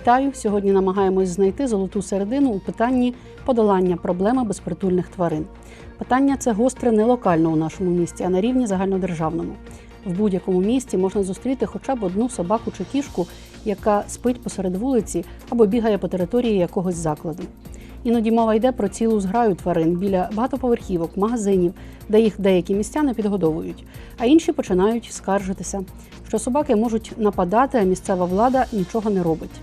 Вітаю! Сьогодні намагаємось знайти золоту середину у питанні подолання проблеми безпритульних тварин. Питання це гостре не локально у нашому місті, а на рівні загальнодержавному. В будь-якому місті можна зустріти хоча б одну собаку чи кішку, яка спить посеред вулиці або бігає по території якогось закладу. Іноді мова йде про цілу зграю тварин біля багатоповерхівок, магазинів, де їх деякі місця не підгодовують, а інші починають скаржитися, що собаки можуть нападати, а місцева влада нічого не робить.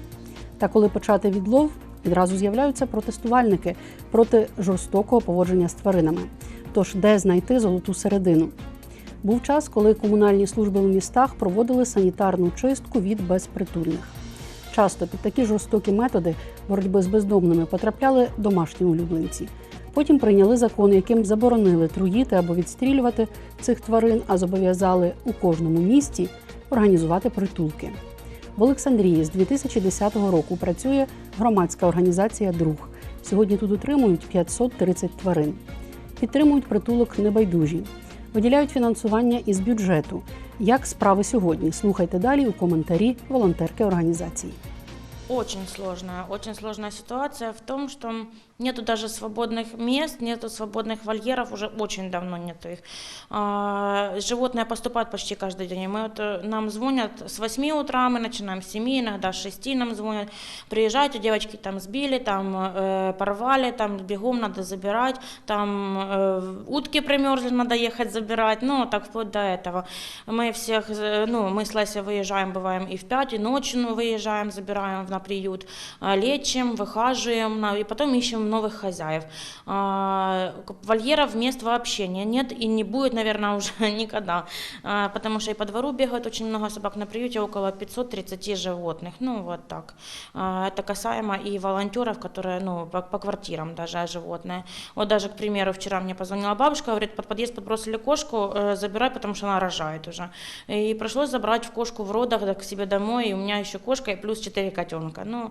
Та коли почати відлов, відразу з'являються протестувальники проти жорстокого поводження з тваринами. Тож де знайти золоту середину? Був час, коли комунальні служби у містах проводили санітарну чистку від безпритульних. Часто під такі жорстокі методи боротьби з бездомними потрапляли домашні улюбленці. Потім прийняли закон, яким заборонили труїти або відстрілювати цих тварин, а зобов'язали у кожному місті організувати притулки. В Олександрії з 2010 року працює громадська організація Друг. Сьогодні тут утримують 530 тварин. Підтримують притулок небайдужі, виділяють фінансування із бюджету. Як справи сьогодні? Слухайте далі у коментарі волонтерки організації. Очень сложная, очень сложная ситуация в том, что нету даже свободных мест, нету свободных вольеров, уже очень давно нету их. А, Животные поступают почти каждый день. Мы вот, э, нам звонят с 8 утра, мы начинаем с 7, иногда с 6 нам звонят. Приезжайте, девочки там сбили, там э, порвали, там бегом надо забирать, там э, утки примерзли, надо ехать забирать, ну так вплоть до этого. Мы всех, ну мы с Лесей выезжаем, бываем и в 5, и ночью ну, выезжаем, забираем на приют, а, лечим, выхаживаем, и потом ищем новых хозяев. А, Вольеров мест вообще не- нет и не будет, наверное, уже никогда, А, потому что и по двору бегает очень много собак, на приюте около 530 животных, ну вот так. Это касаемо и волонтеров, которые, ну, по, по квартирам даже животные. Вот даже, к примеру, вчера мне позвонила бабушка, говорит, под подъезд подбросили кошку, э, забирай, потому что она рожает уже. И пришлось забрать кошку в родах да, к себе домой, и у меня еще кошка, и плюс 4 котенка. Ну,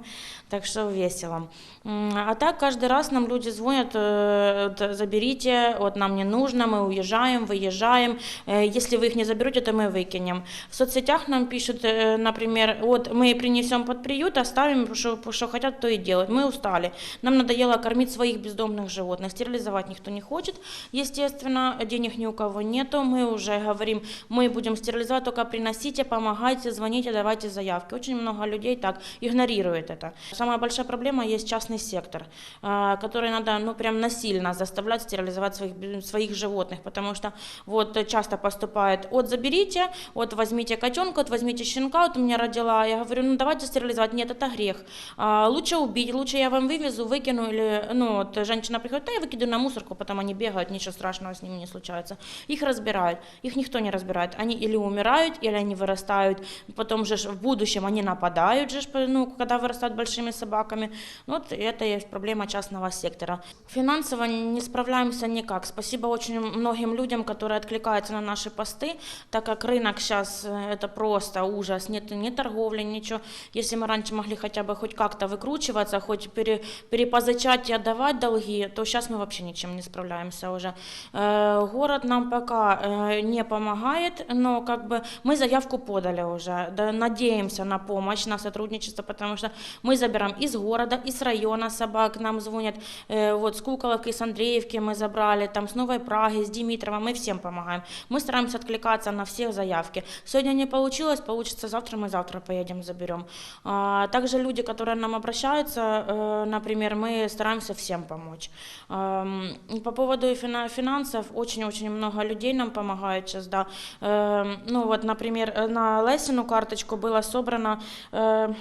так что весело. М, А так каждый раз нам люди звонят, э, т- заберите, вот нам не нужно, мы уезжаем, выезжаем. Э, Если вы их не заберете, то мы выкинем. В соцсетях нам пишут, э, например, вот мы принесем под приют, оставим, что, что хотят, то и делать. Мы устали. Нам надоело кормить своих бездомных животных. Стерилизовать никто не хочет. Естественно, денег ни у кого нету. Мы уже говорим, мы будем стерилизовать, только приносите, помогайте, звоните, давайте заявки. Очень много людей так игнорирует это. Самая большая проблема есть частный сектор, а, который надо, ну, прям насильно заставлять стерилизовать своих, своих животных, потому что вот часто поступает, вот заберите, вот возьмите котенка, вот возьмите щенка, вот у меня родила, я говорю, ну давайте стерилизовать, нет, это грех, А, лучше убить, лучше я вам вывезу, выкину, или, ну, вот женщина приходит, да, я выкидываю на мусорку, потом они бегают, ничего страшного с ними не случается. Их разбирают, их никто не разбирает, они или умирают, или они вырастают, потом же в будущем они нападают же, ну, когда вырастают большими собаками. Вот это и есть проблема частного сектора. Финансово не справляемся никак. Спасибо очень многим людям, которые откликаются на наши посты, так как рынок сейчас это просто ужас, нет ни торговли, ничего. Если мы раньше могли хотя бы хоть как-то выкручиваться, хоть пере, перепозачать и отдавать долги, то сейчас мы вообще ничем не справляемся уже. Э, город нам пока э, не помогает, но как бы мы заявку подали уже, да, надеемся на помощь, на сотрудничество, потому что мы забираем из города, из района собак, нам звонят, э, вот с Куколовки, с Андреевки мы забрали, там с Новой Праги, с Димитрова, мы всем помогаем. Мы стараемся откликаться на всех заявки. Сегодня не получилось, получится завтра, мы завтра поедем заберем. А, также люди, которые нам обращаются, э, например, мы стараемся всем помочь. Ам, По поводу фина- финансов, очень-очень много людей нам помогает сейчас, да. Эм, Ну вот, например, на Лесину карточку было собрано э,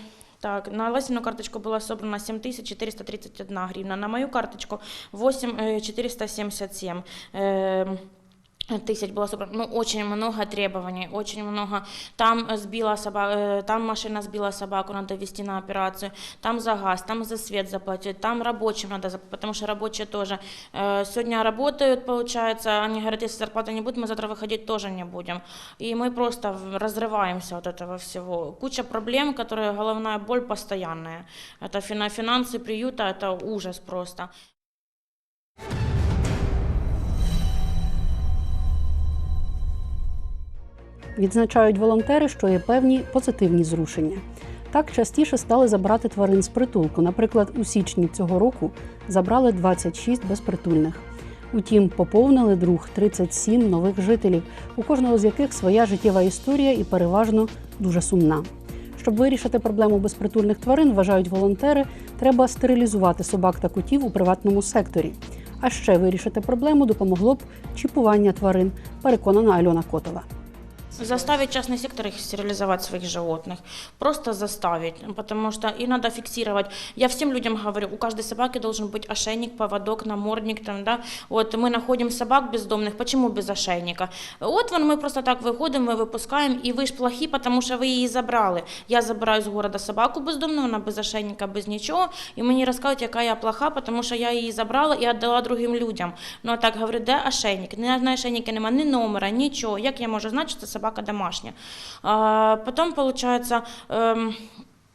так, на Лесіну карточку было собрано 7431 гривна, на мою карточку 8477. Эм, тысяч было собрано, ну, очень много требований, очень много. Там э, сбила собака, там машина сбила собаку, надо вести на операцию, там за газ, там за свет заплатить, там рабочим надо заплатить, потому что рабочие тоже э, сегодня работают, получается, они говорят, если зарплаты не будет, мы завтра выходить тоже не будем. И мы просто в- разрываемся от этого всего. Куча проблем, которые головная боль постоянная. Это фина- финансы приюта, это ужас просто. Відзначають волонтери, що є певні позитивні зрушення. Так частіше стали забирати тварин з притулку. Наприклад, у січні цього року забрали 26 безпритульних. Утім, поповнили друг 37 нових жителів, у кожного з яких своя життєва історія і переважно дуже сумна. Щоб вирішити проблему безпритульних тварин, вважають волонтери, треба стерилізувати собак та котів у приватному секторі. А ще вирішити проблему допомогло б чіпування тварин, переконана Альона Котова. Заставить частный сектор их стерилизовать своих животных. Просто заставить. Потому что и надо фиксировать. Я всем людям говорю, у каждой собаки должен быть ошейник, поводок, намордник. Там, да? Вот мы находим собак бездомных. Почему без ошейника? Вот вон мы просто так выходим, мы выпускаем, и вы ж плохи, потому что вы її забрали. Я забираю з города собаку бездомну, вона без ошейника, без нічого. І мені розказують, яка я плоха, тому що я її забрала і віддала другим людям. Ну а так говорю, де ошейник? Ні на ошейнике нема, ні номера, нічого. Як я можу знати, що це собака домашня? А, потім, виходить, ем,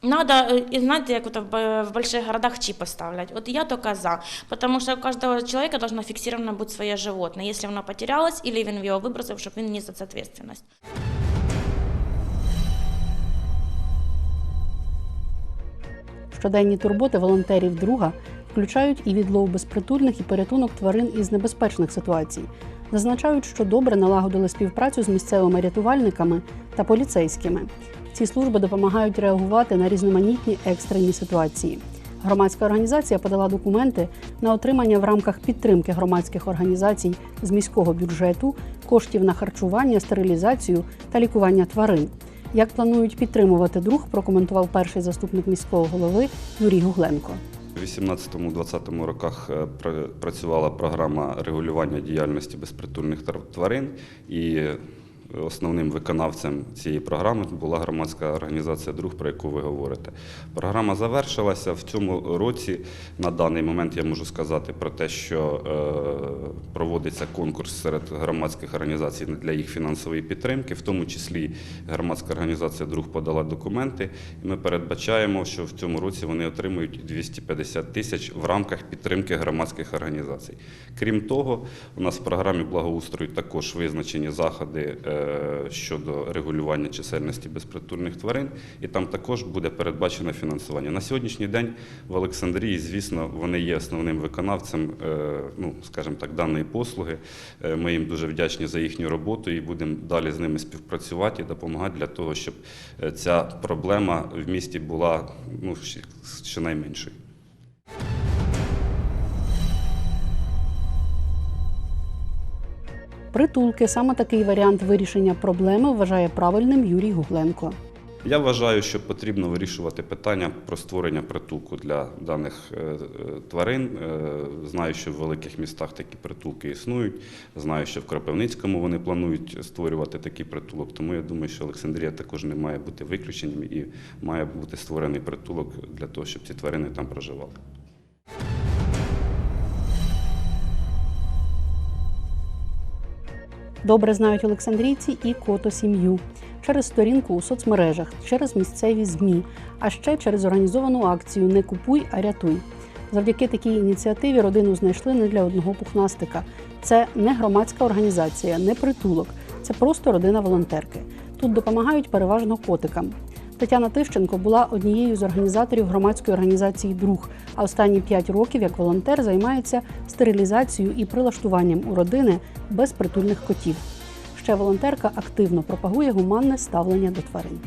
Надо, э, и знаете, как это в б- в больших городах чипы ставлять. Вот я только за. Потому что у каждого человека должно фиксировано быть свое животное. Если оно потерялось, или він його вибросив, щоб він ніс за це відповідальність. Щоденні турботи волонтерів друга включають і відлов безпритульних, і порятунок тварин із небезпечних ситуацій. Зазначають, що добре налагодили співпрацю з місцевими рятувальниками та поліцейськими. Ці служби допомагають реагувати на різноманітні екстрені ситуації. Громадська організація подала документи на отримання в рамках підтримки громадських організацій з міського бюджету коштів на харчування, стерилізацію та лікування тварин. Як планують підтримувати друг, прокоментував перший заступник міського голови Юрій Гугленко. У 18-20 роках е, працювала програма регулювання діяльності безпритульних тварин, і основним виконавцем цієї програми була громадська організація Друг, про яку ви говорите. Програма завершилася в цьому році. На даний момент я можу сказати про те, що е, проводиться конкурс серед громадських організацій для їх фінансової підтримки, в тому числі громадська організація Друг подала документи. І ми передбачаємо, що в цьому році вони отримують 250 тисяч в рамках підтримки громадських організацій. Крім того, у нас в програмі благоустрою також визначені заходи е, щодо регулювання чисельності безпритульних тварин, і там також буде передбачено фінансування. На сьогоднішній день в Олександрії, звісно, вони є основним виконавцем, е, ну скажімо так, даної послуги. Е, Ми їм дуже вдячні за їхню роботу і будемо далі з ними співпрацювати і допомагати для того, щоб е, ця проблема в місті була ну, щонайменшою. Притулки саме такий варіант вирішення проблеми вважає правильним Юрій Гугленко. Я вважаю, що потрібно вирішувати питання про створення притулку для даних е, е, тварин. Е, Знаю, що в великих містах такі притулки існують. Знаю, що в Кропивницькому вони планують створювати такий притулок. Тому я думаю, що Олександрія також не має бути виключенням і має бути створений притулок для того, щоб ці тварини там проживали. Добре знають олександрійці і кото сім'ю через сторінку у соцмережах, через місцеві змі, а ще через організовану акцію Не купуй, а рятуй. Завдяки такій ініціативі родину знайшли не для одного пухнастика. Це не громадська організація, не притулок, це просто родина волонтерки. Тут допомагають переважно котикам. Тетяна Тищенко була однією з організаторів громадської організації Друг, а останні п'ять років як волонтер займається стерилізацією і прилаштуванням у родини безпритульних котів. Ще волонтерка активно пропагує гуманне ставлення до тварин.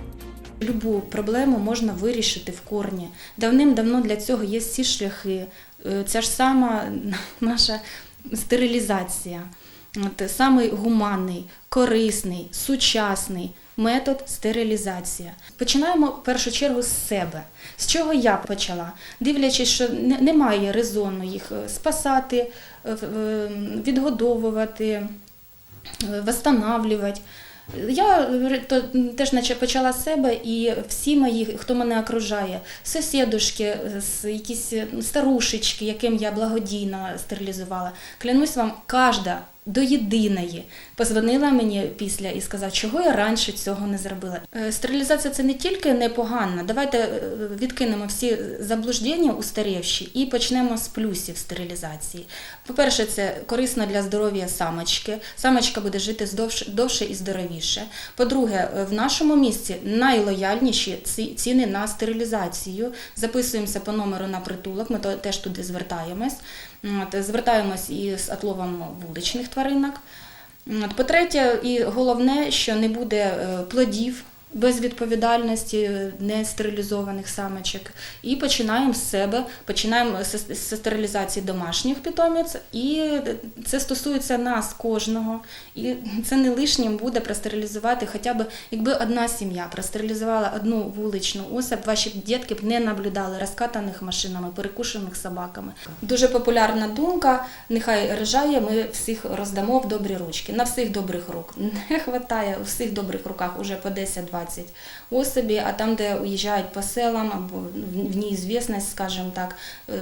Любу проблему можна вирішити в корні. Давним-давно для цього є всі шляхи. Е, Ця ж сама наша стерилізація. От, самий гуманний, корисний, сучасний метод стерилізація. Починаємо в першу чергу з себе. З чого я почала? Дивлячись, що немає резону їх е, спасати, е, е, відгодовувати, восстанавливати. Я теж почала з себе, і всі мої, хто мене окружає, сусідушки, якісь старушечки, яким я благодійно стерилізувала. Клянусь вам, кожна до єдиної позвонила мені після і сказала, чого я раніше цього не зробила. Е, Стерилізація це не тільки непогано. Давайте е, відкинемо всі заблуждення устарівші і почнемо з плюсів стерилізації. По-перше, це корисно для здоров'я самочки. Самочка буде жити довше і здоровіше. По-друге, е, в нашому місті найлояльніші ціни на стерилізацію. Записуємося по номеру на притулок, ми теж туди звертаємось. Звертаємось і з отловом вуличних тваринок. От, По-третє, і головне, що не буде е, плодів без відповідальності е, нестерилізованих самочок. І починаємо з себе, починаємо з стерилізації домашніх питомець, і це стосується нас кожного. І це не лишнім буде простерилізувати хоча б, якби одна сім'я простерилізувала одну вуличну особь, ваші дітки б не наблюдали розкатаних машинами, перекушених собаками. Дуже популярна думка, нехай рижає, ми всіх роздамо в добрі ручки. На всіх добрих рук. Не вистачає у всіх добрих руках уже по 10-20 особі, а там, де уїжджають по селам або в неізвісність, скажімо так,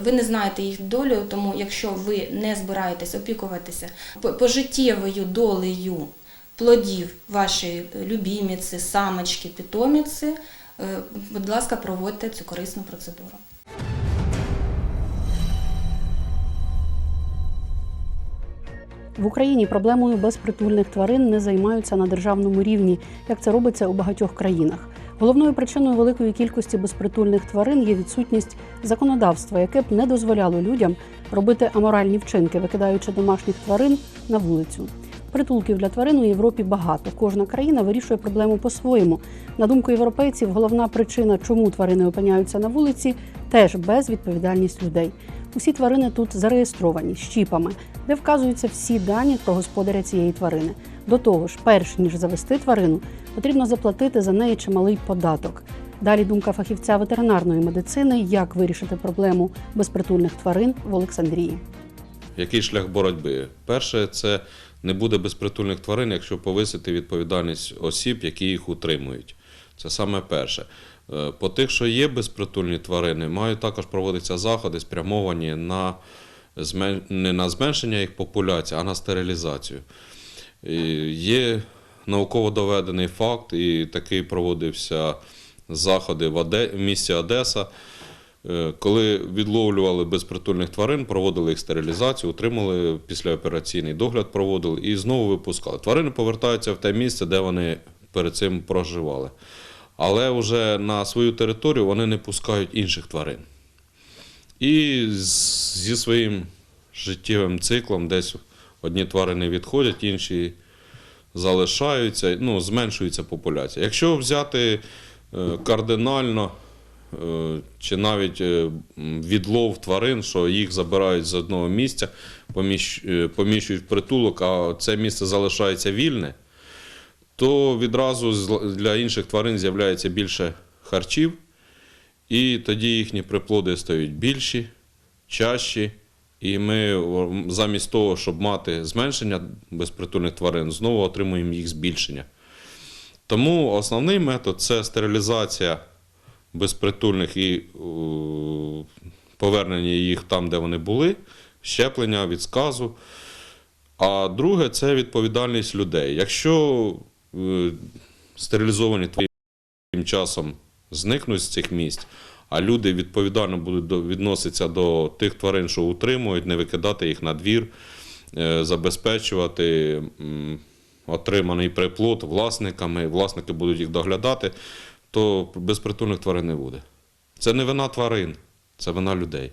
ви не знаєте їх долю, тому якщо ви не збираєтесь опікуватися пожиттєвою долею плодів вашої любіміці, самочки, питоміці, е, будь ласка, проводьте цю корисну процедуру. В Україні проблемою безпритульних тварин не займаються на державному рівні, як це робиться у багатьох країнах. Головною причиною великої кількості безпритульних тварин є відсутність законодавства, яке б не дозволяло людям робити аморальні вчинки, викидаючи домашніх тварин на вулицю. Притулків для тварин у Європі багато. Кожна країна вирішує проблему по-своєму. На думку європейців, головна причина, чому тварини опиняються на вулиці, теж безвідповідальність людей. Усі тварини тут зареєстровані з чіпами, де вказуються всі дані про господаря цієї тварини. До того ж, перш ніж завести тварину, потрібно заплатити за неї чималий податок. Далі думка фахівця ветеринарної медицини, як вирішити проблему безпритульних тварин в Олександрії. Який шлях боротьби? Перше, це не буде безпритульних тварин, якщо повисити відповідальність осіб, які їх утримують. Це саме перше. Е, По тих, що є безпритульні тварини, мають також проводитися заходи, спрямовані на не на зменшення їх популяції, а на стерилізацію. Є науково доведений факт, і такий проводився заходи в, Оде... в місті Одеса. Е, Коли відловлювали безпритульних тварин, проводили їх стерилізацію, утримали післяопераційний догляд, проводили і знову випускали. Тварини повертаються в те місце, де вони перед цим проживали. Але вже на свою територію вони не пускають інших тварин. І зі своїм життєвим циклом десь одні тварини відходять, інші залишаються, ну, зменшується популяція. Якщо взяти е, кардинально е, чи навіть е, відлов тварин, що їх забирають з одного місця, поміщують в притулок, а це місце залишається вільне, то відразу для інших тварин з'являється більше харчів, і тоді їхні приплоди стають більші, чащі. І ми замість того, щоб мати зменшення безпритульних тварин, знову отримуємо їх збільшення. Тому основний метод це стерилізація безпритульних і повернення їх там, де вони були, щеплення від сказу. А друге це відповідальність людей. Якщо стерилізовані тварини тим часом зникнуть з цих місць, а люди відповідально будуть відноситися до тих тварин, що утримують, не викидати їх на двір, е, забезпечувати отриманий приплод власниками, власники будуть їх доглядати, то безпритульних тварин не буде. Це не вина тварин, це вина людей.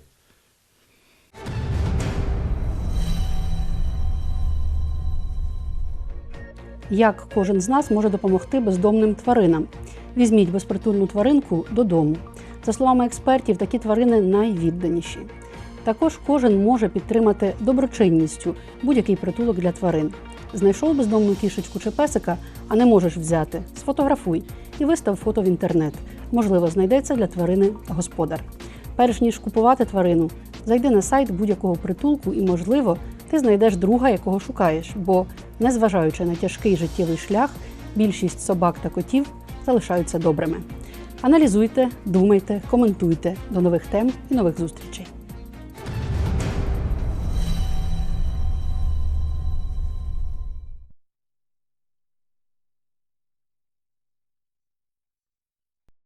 Як кожен з нас може допомогти бездомним тваринам? Візьміть безпритульну тваринку додому. За словами експертів, такі тварини найвідданіші. Також кожен може підтримати доброчинністю будь-який притулок для тварин. Знайшов бездомну кішечку чи песика, а не можеш взяти. Сфотографуй і вистав фото в інтернет. Можливо, знайдеться для тварини господар. Перш ніж купувати тварину, зайди на сайт будь-якого притулку і, можливо, ти знайдеш друга, якого шукаєш, бо, незважаючи на тяжкий життєвий шлях, більшість собак та котів залишаються добрими. Аналізуйте, думайте, коментуйте. До нових тем і нових зустрічей.